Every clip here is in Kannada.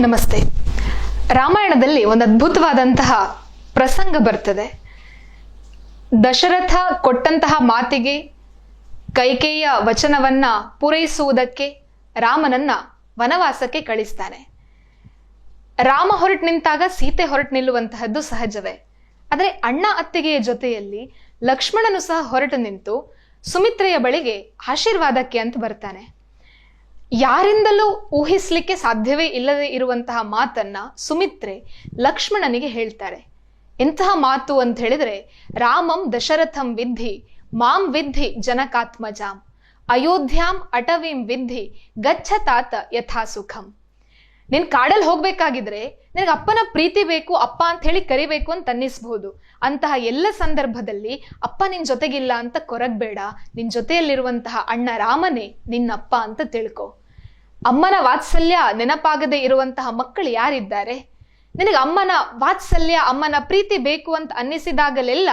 ನಮಸ್ತೆ. ರಾಮಾಯಣದಲ್ಲಿ ಒಂದು ಅದ್ಭುತವಾದಂತಹ ಪ್ರಸಂಗ ಬರ್ತದೆ. ದಶರಥ ಕೊಟ್ಟಂತಹ ಮಾತಿಗೆ ಕೈಕೇಯ ವಚನವನ್ನ ಪೂರೈಸುವುದಕ್ಕೆ ರಾಮನನ್ನ ವನವಾಸಕ್ಕೆ ಕಳಿಸ್ತಾನೆ. ರಾಮ ಹೊರಟು ನಿಂತಾಗ ಸೀತೆ ಹೊರಟು ನಿಲ್ಲುವಂತಹದ್ದು ಸಹಜವೇ. ಆದರೆ ಅಣ್ಣ ಅತ್ತಿಗೆಯ ಜೊತೆಯಲ್ಲಿ ಲಕ್ಷ್ಮಣನು ಸಹ ಹೊರಟು ನಿಂತು ಸುಮಿತ್ರೆಯ ಬಳಿಗೆ ಆಶೀರ್ವಾದಕ್ಕೆ ಅಂತ ಬರ್ತಾನೆ ಯಾರಿಂದಲೂ ಊಹಿಸ್ಲಿಕ್ಕೆ ಸಾಧ್ಯವೇ ಇಲ್ಲದೆ ಇರುವಂತಹ ಮಾತನ್ನ ಸುಮಿತ್ರೆ ಲಕ್ಷ್ಮಣನಿಗೆ ಹೇಳ್ತಾರೆ. ಎಂತಹ ಮಾತು ಅಂತ ಹೇಳಿದ್ರೆ, ರಾಮಂ ದಶರಥಂ ವಿದ್ಧಿ, ಮಾಂ ವಿದ್ಧಿ ಜನಕಾತ್ಮಜಾಂ ಅಯೋಧ್ಯಾಂ ಅಟವೀಂ ವಿದ್ಧಿ ಗಚ್ಚತಾತ ಯಥಾ ಸುಖಂ ನಿನ್ ಕಾಡಲ್ಲಿ ಹೋಗ್ಬೇಕಾಗಿದ್ರೆ ನಿನಗೆ ಅಪ್ಪನ ಪ್ರೀತಿ ಬೇಕು, ಅಪ್ಪ ಅಂತ ಹೇಳಿ ಕರಿಬೇಕು ಅಂತ ಅನ್ನಿಸ್ಬಹುದು ಅಂತಹ ಎಲ್ಲ ಸಂದರ್ಭದಲ್ಲಿ ಅಪ್ಪ ನಿನ್ ಜೊತೆಗಿಲ್ಲ ಅಂತ ಕೊರಗ್ಬೇಡ. ನಿನ್ ಜೊತೆಯಲ್ಲಿರುವಂತಹ ಅಣ್ಣ ರಾಮನೇ ನಿನ್ನಪ್ಪ ಅಂತ ತಿಳ್ಕೊ. ಅಮ್ಮನ ವಾತ್ಸಲ್ಯ ನೆನಪಾಗದೆ ಇರುವಂತಹ ಮಕ್ಕಳು ಯಾರಿದ್ದಾರೆ? ನಿನಗೆ ಅಮ್ಮನ ವಾತ್ಸಲ್ಯ, ಅಮ್ಮನ ಪ್ರೀತಿ ಬೇಕು ಅಂತ ಅನ್ನಿಸಿದಾಗಲೆಲ್ಲ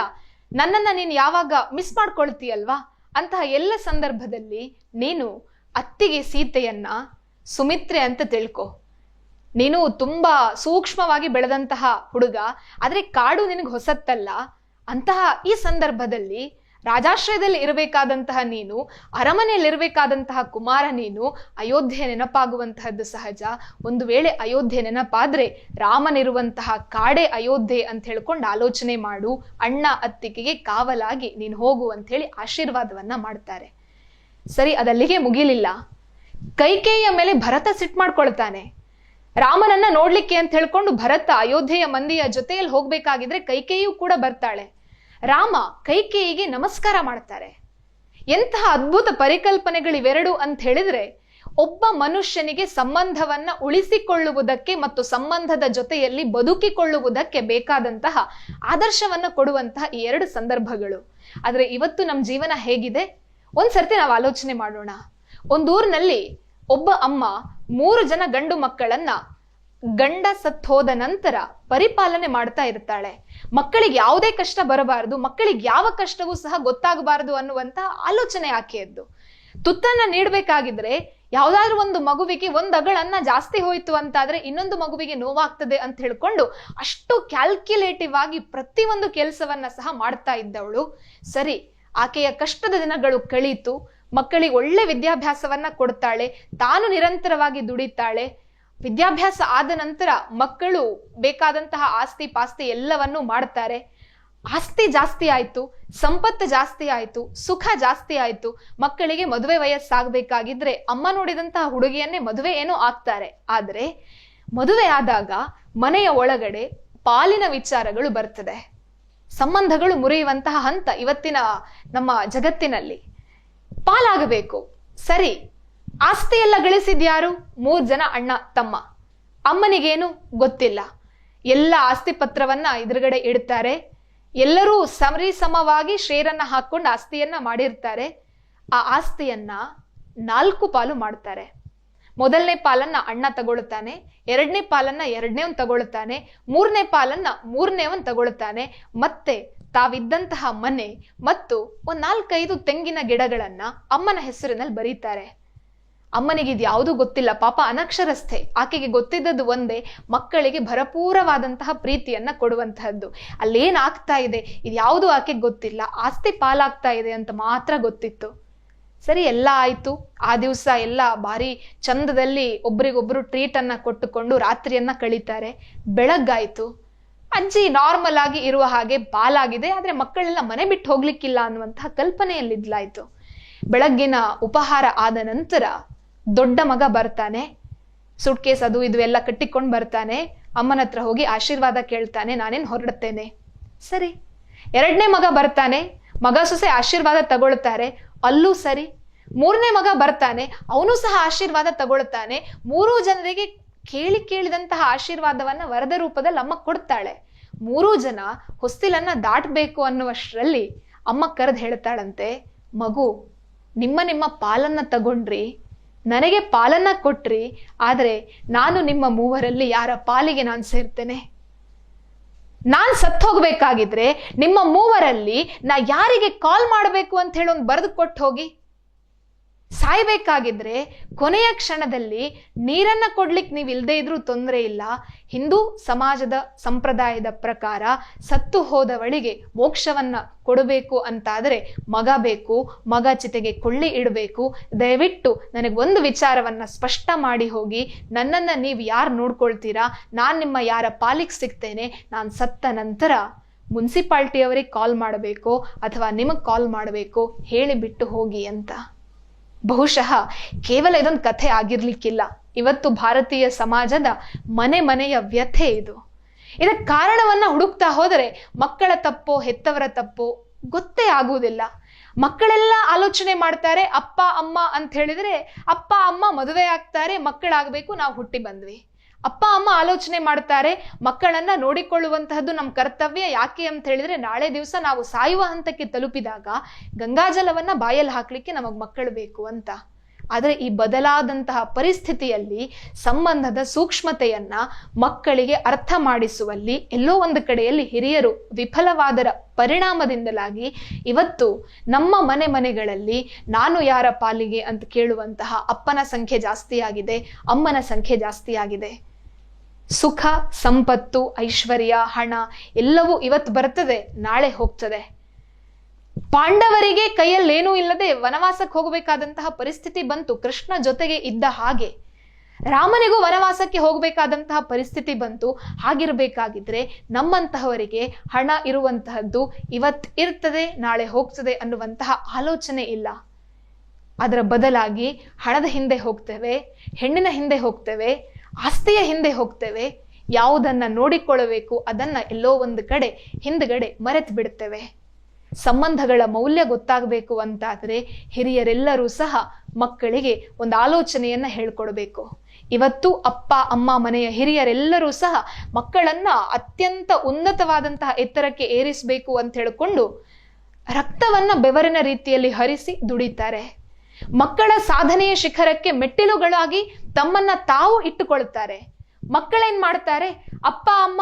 ನನ್ನನ್ನ ನೀನು ಯಾವಾಗ ಮಿಸ್ ಮಾಡ್ಕೊಳ್ತೀಯಲ್ವಾ? ಅಂತಹ ಎಲ್ಲ ಸಂದರ್ಭದಲ್ಲಿ ನೀನು ಅತ್ತಿಗೆ ಸೀತೆಯನ್ನ ಸುಮಿತ್ರೆ ಅಂತ ತಿಳ್ಕೊ. ನೀನು ತುಂಬಾ ಸೂಕ್ಷ್ಮವಾಗಿ ಬೆಳೆದಂತಹ ಹುಡುಗ, ಆದರೆ ಕಾಡು ನಿನಗೆ ಹೊಸತ್ತಲ್ಲ. ಅಂತಹ ಈ ಸಂದರ್ಭದಲ್ಲಿ ರಾಜಾಶ್ರಯದಲ್ಲಿ ಇರಬೇಕಾದಂತಹ ನೀನು, ಅರಮನೆಯಲ್ಲಿರಬೇಕಾದಂತಹ ಕುಮಾರ ನೀನು, ಅಯೋಧ್ಯೆ ನೆನಪಾಗುವಂತಹದ್ದು ಸಹಜ. ಒಂದು ವೇಳೆ ಅಯೋಧ್ಯೆ ನೆನಪಾದ್ರೆ ರಾಮನಿರುವಂತಹ ಕಾಡೆ ಅಯೋಧ್ಯೆ ಅಂತ ಹೇಳ್ಕೊಂಡು ಆಲೋಚನೆ ಮಾಡು. ಅಣ್ಣ ಅತ್ತಿಗೆಗೆ ಕಾವಲಾಗಿ ನೀನು ಹೋಗು ಅಂತ ಹೇಳಿ ಆಶೀರ್ವಾದವನ್ನ ಮಾಡ್ತಾರೆ. ಸರಿ, ಅದಲ್ಲಿಗೆ ಮುಗಿಲಿಲ್ಲ. ಕೈಕೇಯ ಮೇಲೆ ಭರತ ಸಿಟ್ ಮಾಡ್ಕೊಳ್ತಾನೆ. ರಾಮನನ್ನ ನೋಡ್ಲಿಕ್ಕೆ ಅಂತ ಹೇಳ್ಕೊಂಡು ಭರತ ಅಯೋಧ್ಯೆಯ ಮಂದಿಯ ಜೊತೆಯಲ್ಲಿ ಹೋಗ್ಬೇಕಾಗಿದ್ರೆ ಕೈಕೇಯಿಯೂ ಕೂಡ ಬರ್ತಾಳೆ. ರಾಮ ಕೈಕೇಯಿಗೆ ನಮಸ್ಕಾರ ಮಾಡ್ತಾರೆ. ಎಂತಹ ಅದ್ಭುತ ಪರಿಕಲ್ಪನೆಗಳಿವೆರಡು ಅಂತ ಹೇಳಿದ್ರೆ ಒಬ್ಬ ಮನುಷ್ಯನಿಗೆ ಸಂಬಂಧವನ್ನ ಉಳಿಸಿಕೊಳ್ಳುವುದಕ್ಕೆ ಮತ್ತು ಸಂಬಂಧದ ಜೊತೆಯಲ್ಲಿ ಬದುಕಿಕೊಳ್ಳುವುದಕ್ಕೆ ಬೇಕಾದಂತಹ ಆದರ್ಶವನ್ನ ಕೊಡುವಂತಹ ಈ ಎರಡು ಸಂದರ್ಭಗಳು. ಆದ್ರೆ ಇವತ್ತು ನಮ್ಮ ಜೀವನ ಹೇಗಿದೆ? ಒಂದ್ಸರ್ತಿ ನಾವು ಆಲೋಚನೆ ಮಾಡೋಣ. ಒಂದೂರಿನಲ್ಲಿ ಒಬ್ಬ ಅಮ್ಮ ಮೂರು ಜನ ಗಂಡು ಮಕ್ಕಳನ್ನ ಗಂಡ ಸತ್ ಹೋದ ನಂತರ ಪರಿಪಾಲನೆ ಮಾಡ್ತಾ ಇರ್ತಾಳೆ. ಮಕ್ಕಳಿಗೆ ಯಾವುದೇ ಕಷ್ಟ ಬರಬಾರದು, ಮಕ್ಕಳಿಗೆ ಯಾವ ಕಷ್ಟವೂ ಸಹ ಗೊತ್ತಾಗಬಾರದು ಅನ್ನುವಂತ ಆಲೋಚನೆ ಆಕೆಯದ್ದು. ತುತ್ತನ್ನ ನೀಡಬೇಕಾಗಿದ್ರೆ ಯಾವ್ದಾದ್ರು ಒಂದು ಮಗುವಿಗೆ ಒಂದು ಅಗಳನ್ನ ಜಾಸ್ತಿ ಹೋಯಿತು ಅಂತಾದ್ರೆ ಇನ್ನೊಂದು ಮಗುವಿಗೆ ನೋವಾಗ್ತದೆ ಅಂತ ಹೇಳ್ಕೊಂಡು ಅಷ್ಟು ಕ್ಯಾಲ್ಕ್ಯುಲೇಟಿವ್ ಆಗಿ ಪ್ರತಿಯೊಂದು ಕೆಲಸವನ್ನ ಸಹ ಮಾಡ್ತಾ ಇದ್ದವಳು. ಸರಿ, ಆಕೆಯ ಕಷ್ಟದ ದಿನಗಳು ಕಳೀತು. ಮಕ್ಕಳಿಗೆ ಒಳ್ಳೆ ವಿದ್ಯಾಭ್ಯಾಸವನ್ನ ಕೊಡ್ತಾಳೆ, ತಾನು ನಿರಂತರವಾಗಿ ದುಡಿತಾಳೆ. ವಿದ್ಯಾಭ್ಯಾಸ ಆದ ನಂತರ ಮಕ್ಕಳು ಬೇಕಾದಂತಹ ಆಸ್ತಿ ಪಾಸ್ತಿ ಎಲ್ಲವನ್ನೂ ಮಾಡ್ತಾರೆ. ಆಸ್ತಿ ಜಾಸ್ತಿ ಆಯ್ತು, ಸಂಪತ್ತು ಜಾಸ್ತಿ ಆಯ್ತು, ಸುಖ ಜಾಸ್ತಿ ಆಯ್ತು. ಮಕ್ಕಳಿಗೆ ಮದುವೆ ವಯಸ್ಸಾಗಬೇಕಾಗಿದ್ರೆ ಅಮ್ಮ ನೋಡಿದಂತಹ ಹುಡುಗಿಯನ್ನೇ ಮದುವೆ ಏನೋ ಆಗ್ತಾರೆ. ಆದ್ರೆ ಮದುವೆ ಆದಾಗ ಮನೆಯ ಒಳಗಡೆ ಪಾಲಿನ ವಿಚಾರಗಳು ಬರ್ತದೆ. ಸಂಬಂಧಗಳು ಮುರಿಯುವಂತಹ ಹಂತ ಇವತ್ತಿನ ನಮ್ಮ ಜಗತ್ತಿನಲ್ಲಿ. ಪಾಲಾಗಬೇಕು. ಸರಿ ಆಸ್ತಿ ಎಲ್ಲ ಗಳಿಸಿದ್ಯಾರು? ಮೂರ್ ಜನ ಅಣ್ಣ, ತಮ್ಮ. ಅಮ್ಮನಿಗೇನು ಗೊತ್ತಿಲ್ಲ. ಎಲ್ಲ ಆಸ್ತಿ ಪತ್ರವನ್ನ ಎದುರುಗಡೆ ಇಡ್ತಾರೆ ಎಲ್ಲರೂ ಸಮರಿ ಸಮವಾಗಿ ಶೇರನ್ನ ಹಾಕೊಂಡು ಆಸ್ತಿಯನ್ನ ಮಾಡಿರ್ತಾರೆ. ಆ ಆಸ್ತಿಯನ್ನ ನಾಲ್ಕು ಪಾಲು ಮಾಡ್ತಾರೆ. ಮೊದಲನೇ ಪಾಲನ್ನ ಅಣ್ಣ ತಗೊಳ್ತಾನೆ ಎರಡನೇ ಪಾಲನ್ನ ಎರಡನೇವನ್ ತಗೊಳ್ತಾನೆ ಮೂರನೇ ಪಾಲನ್ನ ಮೂರನೇವನ್ ತಗೊಳ್ತಾನೆ ಮತ್ತೆ ತಾವಿದ್ದಂತಹ ಮನೆ ಮತ್ತು ಒಂದ್ ನಾಲ್ಕೈದು ತೆಂಗಿನ ಗಿಡಗಳನ್ನ ಅಮ್ಮನ ಹೆಸರಿನಲ್ಲಿ ಬರೀತಾರೆ. ಅಮ್ಮನಿಗೆ ಇದು ಯಾವುದೂ ಗೊತ್ತಿಲ್ಲ, ಪಾಪ ಅನಕ್ಷರಸ್ಥೆ. ಆಕೆಗೆ ಗೊತ್ತಿದ್ದದ್ದು ಒಂದೇ, ಮಕ್ಕಳಿಗೆ ಭರಪೂರವಾದಂತಹ ಪ್ರೀತಿಯನ್ನ ಕೊಡುವಂತಹದ್ದು. ಅಲ್ಲೇನಾಗ್ತಾ ಇದೆ? ಇದು ಯಾವುದು ಆಕೆಗೆ ಗೊತ್ತಿಲ್ಲ. ಆಸ್ತಿ ಪಾಲಾಗ್ತಾ ಇದೆ ಅಂತ ಮಾತ್ರ ಗೊತ್ತಿತ್ತು. ಸರಿ, ಎಲ್ಲ ಆಯ್ತು. ಆ ದಿವಸ ಎಲ್ಲ ಭಾರಿ ಚಂದದಲ್ಲಿ ಒಬ್ರಿಗೊಬ್ರು ಟ್ರೀಟ್ ಅನ್ನ ಕೊಟ್ಟುಕೊಂಡು ರಾತ್ರಿಯನ್ನ ಕಳೀತಾರೆ. ಬೆಳಗ್ಗಾಯ್ತು. ಅಜ್ಜಿ ನಾರ್ಮಲ್ ಆಗಿ ಇರುವ ಹಾಗೆ ಬಾಲಾಗಿದೆ, ಆದರೆ ಮಕ್ಕಳೆಲ್ಲ ಮನೆ ಬಿಟ್ಟು ಹೋಗ್ಲಿಕ್ಕಿಲ್ಲ ಅನ್ನುವಂತಹ ಕಲ್ಪನೆಯಲ್ಲಿದ್ಲಾಯ್ತು. ಬೆಳಗ್ಗಿನ ಉಪಹಾರ ಆದ ನಂತರ ದೊಡ್ಡ ಮಗ ಬರ್ತಾನೆ ಸುಟ್ಕೇಸ್ ಅದು ಇದು ಎಲ್ಲ ಕಟ್ಟಿಕೊಂಡು ಬರ್ತಾನೆ, ಅಮ್ಮನ ಹತ್ರ ಹೋಗಿ ಆಶೀರ್ವಾದ ಕೇಳ್ತಾನೆ, ನಾನೇನು ಹೊರಡುತ್ತೇನೆ ಸರಿ. ಎರಡನೇ ಮಗ ಬರ್ತಾನೆ, ಮಗ ಸೊಸೆ ಆಶೀರ್ವಾದ ತಗೊಳ್ತಾರೆ, ಅಲ್ಲೂ ಸರಿ. ಮೂರನೇ ಮಗ ಬರ್ತಾನೆ, ಅವನು ಸಹ ಆಶೀರ್ವಾದ ತಗೊಳ್ತಾನೆ. ಮೂರೂ ಜನರಿಗೆ ಕೇಳಿ ಕೇಳಿದಂತಹ ಆಶೀರ್ವಾದವನ್ನ ವರದ ರೂಪದಲ್ಲಿ ಅಮ್ಮ ಕೊಡ್ತಾಳೆ. ಮೂರೂ ಜನ ಹೊಸ್ತಿಲನ್ನ ದಾಟಬೇಕು ಅನ್ನುವಷ್ಟರಲ್ಲಿ ಅಮ್ಮ ಕರೆದು ಹೇಳ್ತಾಳಂತೆ, ಮಗು, ನಿಮ್ಮ ನಿಮ್ಮ ಪಾಲನ್ನ ತಗೊಂಡ್ರಿ, ನನಗೆ ಪಾಲನ್ನ ಕೊಟ್ರಿ, ಆದರೆ ನಾನು ನಿಮ್ಮ ಮೂವರಲ್ಲಿ ಯಾರ ಪಾಲಿಗೆ ನಾನು ಸೇರ್ತೇನೆ? ನಾನು ಸತ್ ಹೋಗ್ಬೇಕಾಗಿದ್ರೆ ನಿಮ್ಮ ಮೂವರಲ್ಲಿ ನಾ ಯಾರಿಗೆ ಕಾಲ್ ಮಾಡಬೇಕು ಅಂತ ಹೇಳಿ ಒಂದು ಬರೆದು ಕೊಟ್ಟು ಹೋಗಿ? ಸಾಯ್ಬೇಕಾಗಿದ್ರೆ ಕೊನೆಯ ಕ್ಷಣದಲ್ಲಿ ನೀರನ್ನ ಕೊಡ್ಲಿಕ್ಕೆ ನೀವು ಇಲ್ಲದೆ ಇದ್ರೂ ತೊಂದರೆ ಇಲ್ಲ. ಹಿಂದೂ ಸಮಾಜದ ಸಂಪ್ರದಾಯದ ಪ್ರಕಾರ ಸತ್ತು ಹೋದವಳಿಗೆ ಮೋಕ್ಷವನ್ನ ಕೊಡಬೇಕು ಅಂತಾದರೆ ಮಗ ಬೇಕು, ಮಗ ಚಿತೆಗೆ ಕೊಳ್ಳಿ ಇಡಬೇಕು. ದಯವಿಟ್ಟು ನನಗೆ ಒಂದು ವಿಚಾರವನ್ನ ಸ್ಪಷ್ಟ ಮಾಡಿ ಹೋಗಿ, ನನ್ನನ್ನು ನೀವು ಯಾರು ನೋಡ್ಕೊಳ್ತೀರಾ? ನಾನು ನಿಮ್ಮ ಯಾರ ಪಾಲಿಗೆ ಸಿಗ್ತೇನೆ? ನಾನು ಸತ್ತ ನಂತರ ಮುನ್ಸಿಪಾಲ್ಟಿಯವರಿಗೆ ಕಾಲ್ ಮಾಡಬೇಕು ಅಥವಾ ನಿಮಗೆ ಕಾಲ್ ಮಾಡಬೇಕು ಹೇಳಿಬಿಟ್ಟು ಹೋಗಿ ಅಂತ. ಬಹುಶಃ ಕೇವಲ ಇದೊಂದು ಕಥೆ ಆಗಿರ್ಲಿಕ್ಕಿಲ್ಲ. ಇವತ್ತು ಭಾರತೀಯ ಸಮಾಜದ ಮನೆ ಮನೆಯ ವ್ಯಥೆ ಇದು. ಇದಕ್ಕೆ ಕಾರಣವನ್ನ ಹುಡುಕ್ತಾ ಹೋದರೆ ಮಕ್ಕಳ ತಪ್ಪೋ, ಹೆತ್ತವರ ತಪ್ಪೋ ಗೊತ್ತೇ ಆಗುವುದಿಲ್ಲ. ಮಕ್ಕಳೆಲ್ಲ ಆಲೋಚನೆ ಮಾಡ್ತಾರೆ, ಅಪ್ಪ, ಅಮ್ಮ ಅಂತ ಹೇಳಿದ್ರೆ ಅಪ್ಪ, ಅಮ್ಮ ಮದುವೆ ಆಗ್ತಾರೆ, ಮಕ್ಕಳಾಗಬೇಕು, ನಾವು ಹುಟ್ಟಿ ಬಂದ್ವಿ. ಅಪ್ಪ, ಅಮ್ಮ ಆಲೋಚನೆ ಮಾಡ್ತಾರೆ ಮಕ್ಕಳನ್ನ ನೋಡಿಕೊಳ್ಳುವಂತಹದ್ದು ನಮ್ಮ ಕರ್ತವ್ಯ. ಯಾಕೆ ಅಂತ ಹೇಳಿದ್ರೆ, ನಾಳೆ ದಿವಸ ನಾವು ಸಾಯುವ ಹಂತಕ್ಕೆ ತಲುಪಿದಾಗ ಗಂಗಾಜಲವನ್ನ ಬಾಯಲ್ಲಿ ಹಾಕ್ಲಿಕ್ಕೆ ನಮಗ್ ಮಕ್ಕಳು ಬೇಕು ಅಂತ. ಆದರೆ ಈ ಬದಲಾದಂತಹ ಪರಿಸ್ಥಿತಿಯಲ್ಲಿ ಸಂಬಂಧದ ಸೂಕ್ಷ್ಮತೆಯನ್ನ ಮಕ್ಕಳಿಗೆ ಅರ್ಥ ಮಾಡಿಸುವಲ್ಲಿ ಎಲ್ಲೋ ಒಂದು ಕಡೆಯಲ್ಲಿ ಹಿರಿಯರು ವಿಫಲವಾದರ ಪರಿಣಾಮದಿಂದಲಾಗಿ ಇವತ್ತು ನಮ್ಮ ಮನೆ ಮನೆಗಳಲ್ಲಿ ನಾನು ಯಾರ ಪಾಲಿಗೆ ಅಂತ ಕೇಳುವಂತಹ ಅಪ್ಪನ ಸಂಖ್ಯೆ ಜಾಸ್ತಿಯಾಗಿದೆ, ಅಮ್ಮನ ಸಂಖ್ಯೆ ಜಾಸ್ತಿಯಾಗಿದೆ. ಸುಖ, ಸಂಪತ್ತು, ಐಶ್ವರ್ಯ, ಹಣ ಎಲ್ಲವೂ ಇವತ್ತು ಬರ್ತದೆ, ನಾಳೆ ಹೋಗ್ತದೆ. ಪಾಂಡವರಿಗೆ ಕೈಯಲ್ಲೇನೂ ಇಲ್ಲದೆ ವನವಾಸಕ್ಕೆ ಹೋಗಬೇಕಾದಂತಹ ಪರಿಸ್ಥಿತಿ ಬಂತು, ಕೃಷ್ಣ ಜೊತೆಗೆ ಇದ್ದ ಹಾಗೆ. ರಾಮನಿಗೂ ವನವಾಸಕ್ಕೆ ಹೋಗಬೇಕಾದಂತಹ ಪರಿಸ್ಥಿತಿ ಬಂತು, ಹಾಗಿರಬೇಕಾಗಿದ್ರೆ ನಮ್ಮಂತಹವರಿಗೆ ಹಣ ಇರುವಂತಹದ್ದು ಇವತ್ ಇರ್ತದೆ, ನಾಳೆ ಹೋಗ್ತದೆ ಅನ್ನುವಂತಹ ಆಲೋಚನೆ ಇಲ್ಲ. ಅದರ ಬದಲಾಗಿ ಹಣದ ಹಿಂದೆ ಹೋಗ್ತೇವೆ, ಹೆಣ್ಣಿನ ಹಿಂದೆ ಹೋಗ್ತೇವೆ ಆಸ್ತಿಯ ಹಿಂದೆ ಹೋಗ್ತೇವೆ, ಯಾವುದನ್ನ ನೋಡಿಕೊಳ್ಳಬೇಕು ಅದನ್ನ ಎಲ್ಲೋ ಒಂದು ಕಡೆ ಹಿಂದ್ಗಡೆ ಮರೆತು ಬಿಡ್ತೇವೆ. ಸಂಬಂಧಗಳ ಮೌಲ್ಯ ಗೊತ್ತಾಗಬೇಕು ಅಂತಾದರೆ ಹಿರಿಯರೆಲ್ಲರೂ ಸಹ ಮಕ್ಕಳಿಗೆ ಒಂದು ಆಲೋಚನೆಯನ್ನ ಹೇಳ್ಕೊಡ್ಬೇಕು. ಇವತ್ತು ಅಪ್ಪ, ಅಮ್ಮ, ಮನೆಯ ಹಿರಿಯರೆಲ್ಲರೂ ಸಹ ಮಕ್ಕಳನ್ನ ಅತ್ಯಂತ ಉನ್ನತವಾದಂತಹ ಎತ್ತರಕ್ಕೆ ಏರಿಸಬೇಕು ಅಂತ ಹೇಳಿಕೊಂಡು ರಕ್ತವನ್ನ ಬೆವರಿನ ರೀತಿಯಲ್ಲಿ ಹರಿಸಿ ದುಡಿತಾರೆ. ಮಕ್ಕಳ ಸಾಧನೆಯ ಶಿಖರಕ್ಕೆ ಮೆಟ್ಟಿಲುಗಳಾಗಿ ತಮ್ಮನ್ನ ತಾವು ಇಟ್ಟುಕೊಳ್ಳುತ್ತಾರೆ. ಮಕ್ಕಳೇನ್ ಮಾಡ್ತಾರೆ? ಅಪ್ಪ, ಅಮ್ಮ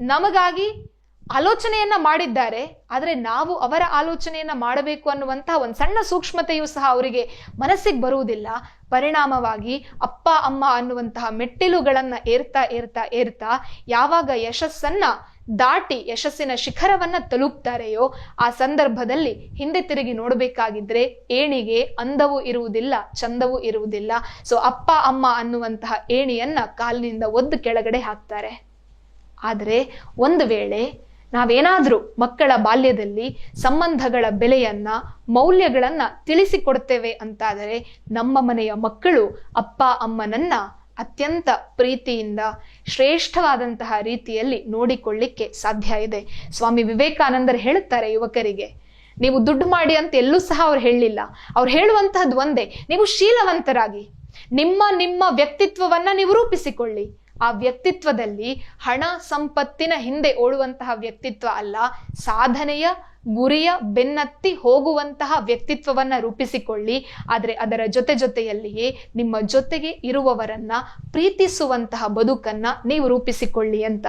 ನಮಗಾಗಿ ಆಲೋಚನೆಯನ್ನ ಮಾಡಿದ್ದಾರೆ. ಆದರೆ ನಾವು ಅವರ ಆಲೋಚನೆಯನ್ನ ಮಾಡಬೇಕು ಅನ್ನುವಂತಹ ಒಂದು ಸಣ್ಣ ಸೂಕ್ಷ್ಮತೆಯೂ ಸಹ ಅವರಿಗೆ ಮನಸ್ಸಿಗೆ ಬರುವುದಿಲ್ಲ. ಪರಿಣಾಮವಾಗಿ ಅಪ್ಪ, ಅಮ್ಮ ಅನ್ನುವಂತಹ ಮೆಟ್ಟಿಲುಗಳನ್ನ ಏರ್ತಾ ಏರ್ತಾ ಏರ್ತಾ ಯಾವಾಗ ಯಶಸ್ಸನ್ನ ದಾಟಿ ಯಶಸ್ಸಿನ ಶಿಖರವನ್ನ ತಲುಪ್ತಾರೆಯೋ, ಆ ಸಂದರ್ಭದಲ್ಲಿ ಹಿಂದೆ ತಿರುಗಿ ನೋಡಬೇಕಾಗಿದ್ರೆ ಏಣಿಗೆ ಅಂದವು ಇರುವುದಿಲ್ಲ, ಚಂದವೂ ಇರುವುದಿಲ್ಲ. ಸೊ ಅಪ್ಪ, ಅಮ್ಮ ಅನ್ನುವಂತಹ ಏಣಿಯನ್ನ ಕಾಲಿನಿಂದ ಒದ್ದು ಕೆಳಗಡೆ ಹಾಕ್ತಾರೆ. ಆದರೆ ಒಂದು ವೇಳೆ ನಾವೇನಾದರೂ ಮಕ್ಕಳ ಬಾಲ್ಯದಲ್ಲಿ ಸಂಬಂಧಗಳ ಬೆಲೆಯನ್ನ, ಮೌಲ್ಯಗಳನ್ನ ತಿಳಿಸಿಕೊಡ್ತೇವೆ ಅಂತಾದರೆ ನಮ್ಮ ಮನೆಯ ಮಕ್ಕಳು ಅಪ್ಪ, ಅಮ್ಮನನ್ನ ಅತ್ಯಂತ ಪ್ರೀತಿಯಿಂದ ಶ್ರೇಷ್ಠವಾದಂತಹ ರೀತಿಯಲ್ಲಿ ನೋಡಿಕೊಳ್ಳಿಕ್ಕೆ ಸಾಧ್ಯ ಇದೆ. ಸ್ವಾಮಿ ವಿವೇಕಾನಂದರು ಹೇಳುತ್ತಾರೆ ಯುವಕರಿಗೆ, ನೀವು ದುಡ್ಡು ಮಾಡಿ ಅಂತ ಎಲ್ಲೂ ಸಹ ಅವ್ರು ಹೇಳಲಿಲ್ಲ ಅವ್ರು ಹೇಳುವಂತಹದ್ದು ಒಂದೇ, ನೀವು ಶೀಲವಂತರಾಗಿ ನಿಮ್ಮ ನಿಮ್ಮ ವ್ಯಕ್ತಿತ್ವವನ್ನ ನೀವು ರೂಪಿಸಿಕೊಳ್ಳಿ. ಆ ವ್ಯಕ್ತಿತ್ವದಲ್ಲಿ ಹಣ ಸಂಪತ್ತಿನ ಹಿಂದೆ ಓಡುವಂತಹ ವ್ಯಕ್ತಿತ್ವ ಅಲ್ಲ, ಸಾಧನೆಯ ಗುರಿಯ ಬೆನ್ನತ್ತಿ ಹೋಗುವಂತಹ ವ್ಯಕ್ತಿತ್ವವನ್ನ ರೂಪಿಸಿಕೊಳ್ಳಿ. ಆದರೆ ಅದರ ಜೊತೆ ಜೊತೆಯಲ್ಲಿಯೇ ನಿಮ್ಮ ಜೊತೆಗೆ ಇರುವವರನ್ನ ಪ್ರೀತಿಸುವಂತಹ ಬದುಕನ್ನ ನೀವು ರೂಪಿಸಿಕೊಳ್ಳಿ ಅಂತ.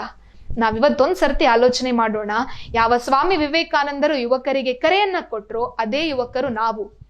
ನಾವಿವತ್ತೊಂದ್ ಸರ್ತಿ ಆಲೋಚನೆ ಮಾಡೋಣ, ಯಾವ ಸ್ವಾಮಿ ವಿವೇಕಾನಂದರು ಯುವಕರಿಗೆ ಕರೆಯನ್ನ ಕೊಟ್ಟರೋ ಅದೇ ಯುವಕರು ನಾವು.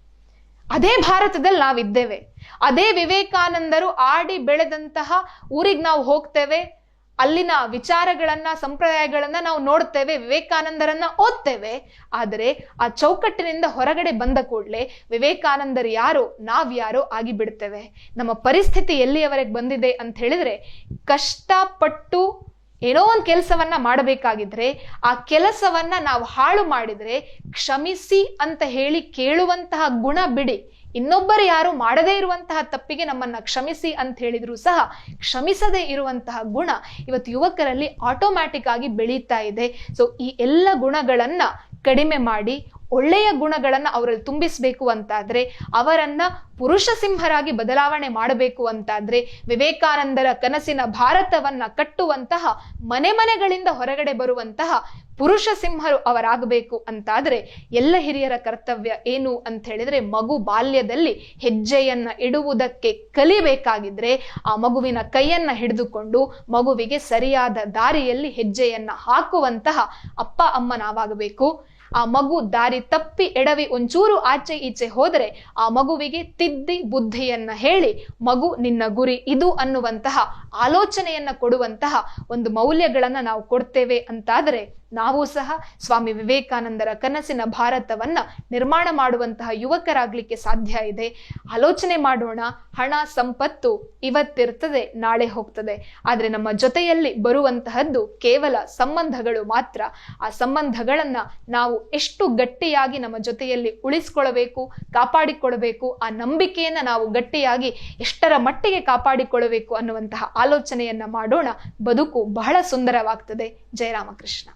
ಅದೇ ಭಾರತದಲ್ಲಿ ನಾವಿದ್ದೇವೆ. ಅದೇ ವಿವೇಕಾನಂದರು ಆಡಿ ಬೆಳೆದಂತಹ ಊರಿಗೆ ನಾವು ಹೋಗ್ತೇವೆ. ಅಲ್ಲಿನ ವಿಚಾರಗಳನ್ನ, ಸಂಪ್ರದಾಯಗಳನ್ನ ನಾವು ನೋಡ್ತೇವೆ, ವಿವೇಕಾನಂದರನ್ನ ಓದ್ತೇವೆ. ಆದರೆ ಆ ಚೌಕಟ್ಟಿನಿಂದ ಹೊರಗಡೆ ಬಂದ ಕೂಡಲೇ ವಿವೇಕಾನಂದರು ಯಾರು ನಾವ್ಯಾರೋ ಆಗಿ ಬಿಡ್ತೇವೆ. ನಮ್ಮ ಪರಿಸ್ಥಿತಿ ಎಲ್ಲಿಯವರೆಗೆ ಬಂದಿದೆ ಅಂತ ಹೇಳಿದ್ರೆ ಕಷ್ಟಪಟ್ಟು ಏನೋ ಒಂದು ಕೆಲಸವನ್ನ ಮಾಡಬೇಕಾಗಿದ್ರೆ ಆ ಕೆಲಸವನ್ನ ನಾವು ಹಾಳು ಮಾಡಿದ್ರೆ ಕ್ಷಮಿಸಿ ಅಂತ ಹೇಳಿ ಕೇಳುವಂತಹ ಗುಣ ಬಿಡಿ. ಇನ್ನೊಬ್ಬರು ಯಾರು ಮಾಡದೇ ಇರುವಂತಹ ತಪ್ಪಿಗೆ ನಮ್ಮನ್ನ ಕ್ಷಮಿಸಿ ಅಂತ ಹೇಳಿದ್ರು ಸಹ ಕ್ಷಮಿಸದೇ ಇರುವಂತಹ ಗುಣ ಇವತ್ತು ಯುವಕರಲ್ಲಿ ಆಟೋಮ್ಯಾಟಿಕ್ ಆಗಿ ಬೆಳೀತಾ ಇದೆ. ಸೊ ಈ ಎಲ್ಲ ಗುಣಗಳನ್ನ ಕಡಿಮೆ ಮಾಡಿ ಒಳ್ಳೆಯ ಗುಣಗಳನ್ನು ಅವರಲ್ಲಿ ತುಂಬಿಸಬೇಕು ಅಂತಾದರೆ ಅವರನ್ನು ಪುರುಷ ಸಿಂಹರಾಗಿ ಬದಲಾವಣೆ ಮಾಡಬೇಕು ಅಂತಾದರೆ ವಿವೇಕಾನಂದರ ಕನಸಿನ ಭಾರತವನ್ನು ಕಟ್ಟುವಂತಹ ಮನೆ ಮನೆಗಳಿಂದ ಹೊರಗಡೆ ಬರುವಂತಹ ಪುರುಷ ಸಿಂಹರು ಅವರಾಗಬೇಕು ಅಂತಾದರೆ ಎಲ್ಲ ಹಿರಿಯರ ಕರ್ತವ್ಯ ಏನು ಅಂತ ಹೇಳಿದ್ರೆ ಮಗು ಬಾಲ್ಯದಲ್ಲಿ ಹೆಜ್ಜೆಯನ್ನ ಇಡುವುದಕ್ಕೆ ಕಲಿಬೇಕಾಗಿದ್ರೆ ಆ ಮಗುವಿನ ಕೈಯನ್ನ ಹಿಡಿದುಕೊಂಡು ಮಗುವಿಗೆ ಸರಿಯಾದ ದಾರಿಯಲ್ಲಿ ಹೆಜ್ಜೆಯನ್ನ ಹಾಕುವಂತಹ ಅಪ್ಪ ಅಮ್ಮ ನಾವಾಗಬೇಕು. ಆ ಮಗು ದಾರಿ ತಪ್ಪಿ ಎಡವಿ ಒಂಚೂರು ಆಚೆ ಈಚೆ ಹೋದರೆ ಆ ಮಗುವಿಗೆ ತಿದ್ದಿ ಬುದ್ಧಿಯನ್ನ ಹೇಳಿ, ಮಗು, ನಿನ್ನ ಗುರಿ ಇದು ಅನ್ನುವಂತಹ ಆಲೋಚನೆಯನ್ನ ಕೊಡುವಂತಹ ಒಂದು ಮೌಲ್ಯಗಳನ್ನ ನಾವು ಕೊಡ್ತೇವೆ ಅಂತಾದರೆ ನಾವು ಸಹ ಸ್ವಾಮಿ ವಿವೇಕಾನಂದರ ಕನಸಿನ ಭಾರತವನ್ನ ನಿರ್ಮಾಣ ಮಾಡುವಂತಹ ಯುವಕರಾಗಲಿಕ್ಕೆ ಸಾಧ್ಯ ಇದೆ. ಆಲೋಚನೆ ಮಾಡೋಣ, ಹಣ, ಸಂಪತ್ತು ಇವತ್ತಿರ್ತದೆ, ನಾಳೆ ಹೋಗ್ತದೆ. ಆದರೆ ನಮ್ಮ ಜೊತೆಯಲ್ಲಿ ಬರುವಂತಹದ್ದು ಕೇವಲ ಸಂಬಂಧಗಳು ಮಾತ್ರ. ಆ ಸಂಬಂಧಗಳನ್ನ ನಾವು ಎಷ್ಟು ಗಟ್ಟಿಯಾಗಿ ನಮ್ಮ ಜೊತೆಯಲ್ಲಿ ಉಳಿಸ್ಕೊಳ್ಬೇಕು, ಕಾಪಾಡಿಕೊಳ್ಬೇಕು, ಆ ನಂಬಿಕೆಯನ್ನ ನಾವು ಗಟ್ಟಿಯಾಗಿ ಎಷ್ಟರ ಮಟ್ಟಿಗೆ ಕಾಪಾಡಿಕೊಳ್ಳಬೇಕು ಅನ್ನುವಂತಹ ಆಲೋಚನೆಯನ್ನ ಮಾಡೋಣ. ಬದುಕು ಬಹಳ ಸುಂದರವಾಗ್ತದೆ. ಜಯರಾಮಕೃಷ್ಣ